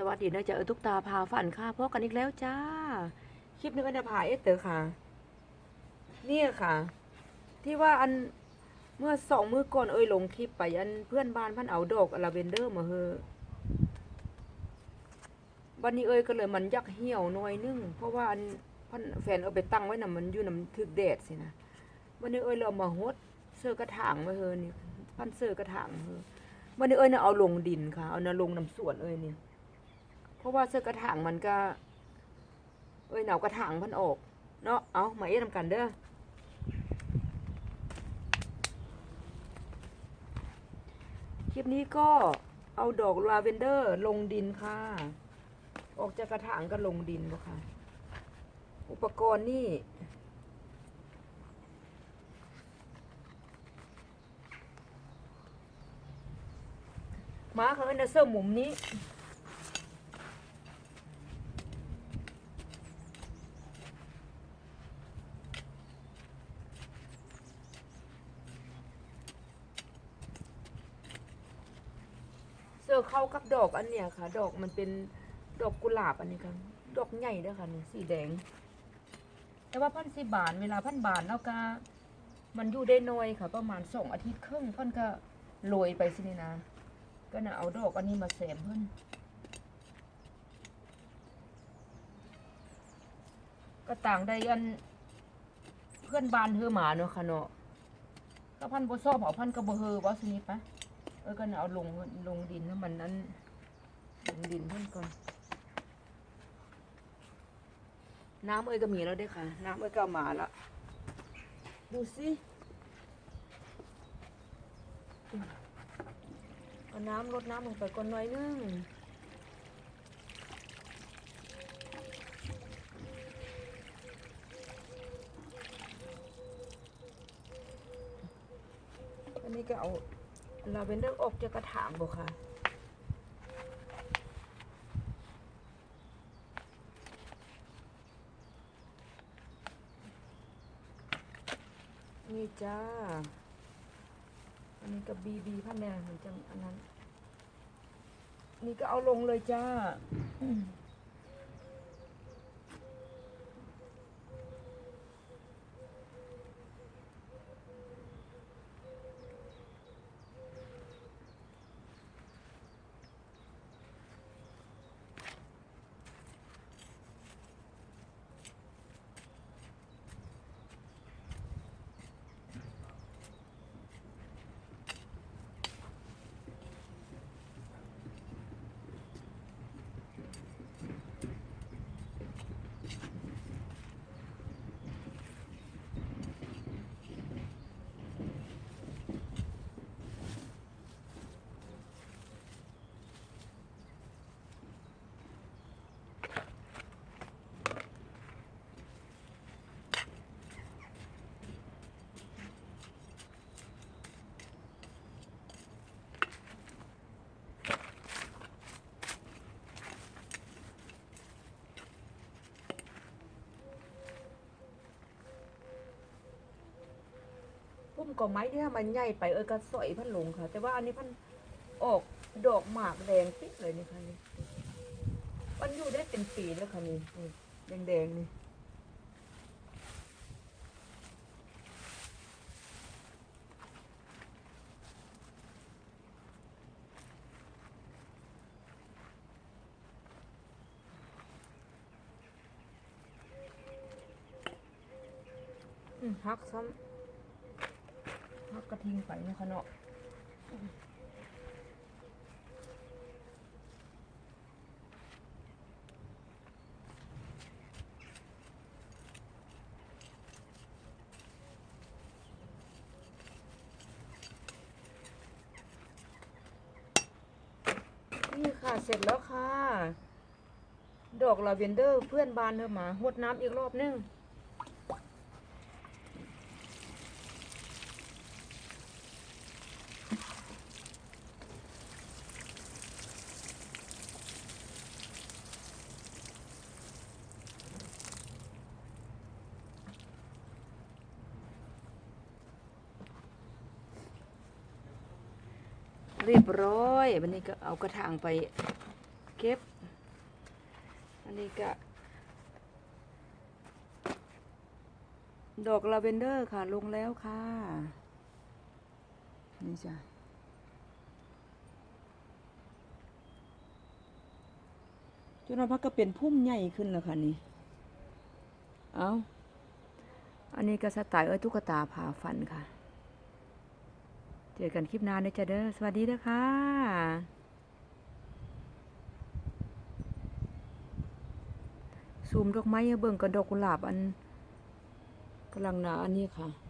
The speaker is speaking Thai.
สวัสดีนะจ๊ะเออทุกตาพาฝันค่ะพบกันอีกแล้วจ้า คลิปนี้ก็จะพาเอสเตอร์ค่ะ เนี่ยค่ะ ที่ว่าอันเมื่อสองมือก่อนเอ้ยลงคลิปไปอันเพื่อนบ้านพันเอาดอกลาเวนเดอร์มาเฮอวันนี้เอ้ยก็เลยมันยักเหี่ยวหน่อยนึงเพราะว่าอันพันแฟนเอาไปตั้งไว้น่ะมันอยู่น้ำถึกแดดสินะวันนี้เอ้ยเรามาฮดเสื้อกระถางมาเฮอนี่พันเสื้อกระถางเฮอวันนี้เอ้ยน่ะเอาลงดินค่ะเอาน่ะลงน้ำสวนเอ้ยเนี่ย ราะว่าเสื้อกระถางมันก็ เอ้ยหนาวกระถางมันออกเนาะเอามาเอ็ดทำกันเด้อคลิปนี้ก็เอาดอกลาเวนเดอร์ลงดินค่ะ ออกจากกระถางก็ลงดินบ่ค่ะอุปกรณ์นี่มาเขาเอ็นเซอร์หมุมนี้ อเข้ากับดอกอันเนี้ยค่ะ ดอกมันเป็นดอกกุหลาบอันนี้ค่ะ ดอกใหญ่ด้อค่ะนี่สีแดง แต่ว่าพันสีบานเวลาพันบานแล้วก็มันอยู่ได้น้อยค่ะ ประมาณสองอาทิตย์ครึ่งพิ่นก็โรยไปสินี่นะ ก็น่ะเอาดอกอันนี้มาแสมเพิ่นก็ต่างใดอันเพื่อนบ้านเธอหมาเนาะค่ะเนาะก็พันบ่ชอบเอาพันก็บ่เฮอว่สินี่ปะ เออก็เอาลงลงดินให้มันนั้นลงดินเพิ่นก่อน น้ำเอ้ยก็มีแล้วเด้อค่ะ น้ำเอ้ยก็เอามาละดูสิเอาน้ำลดน้ำลงไปก่อนหน่อยนึงอันนี้ก็เอา ลาเวนเดอร์อกจากระถางบ่ค่ะ นี่จ้า อันนี้ก็บีบีพันแนงเหมือนจังอันนั้น นี่ก็เอาลงเลยจ้า มพุ่มก่อไม้ที่ถ้ามันใหญ่ไปเออก็สอยพันลงค่ะ แต่ว่าอันนี้พันออกดอกหมากแดงปิ๊ดเลยนี่ค่ะนี่มันอยู่ได้เป็นปีแล้วค่ะนี่นี่แดงๆนี่ฮักซ้ำ กระทิงไปนะคะเนาะนี่ค่ะ เสร็จแล้วค่ะ ดอกลาเวนเดอร์เพื่อนบ้านเธอมาหดน้ำอีกรอบนึง เรียบร้อย วันนี้ก็เอากระถางไปเก็บ อันนี้ก็ ดอกลาเวนเดอร์ค่ะลงแล้วค่ะ นี่จ้ะจนว่าพักก็เป็นพุ่มใหญ่ขึ้นแล้วค่ะนี่ เอาอันนี้ก็สไตล์เอ้ยตุ๊กตาผ่าฟันค่ะ เจอกันคลิปหน้าเด้อจ้ะเด้อสวัสดีเด้อค่ะซูมดอกไม้เบิ่งกับดอกกุหลาบอันกำลังหนาอันนี้ค่ะ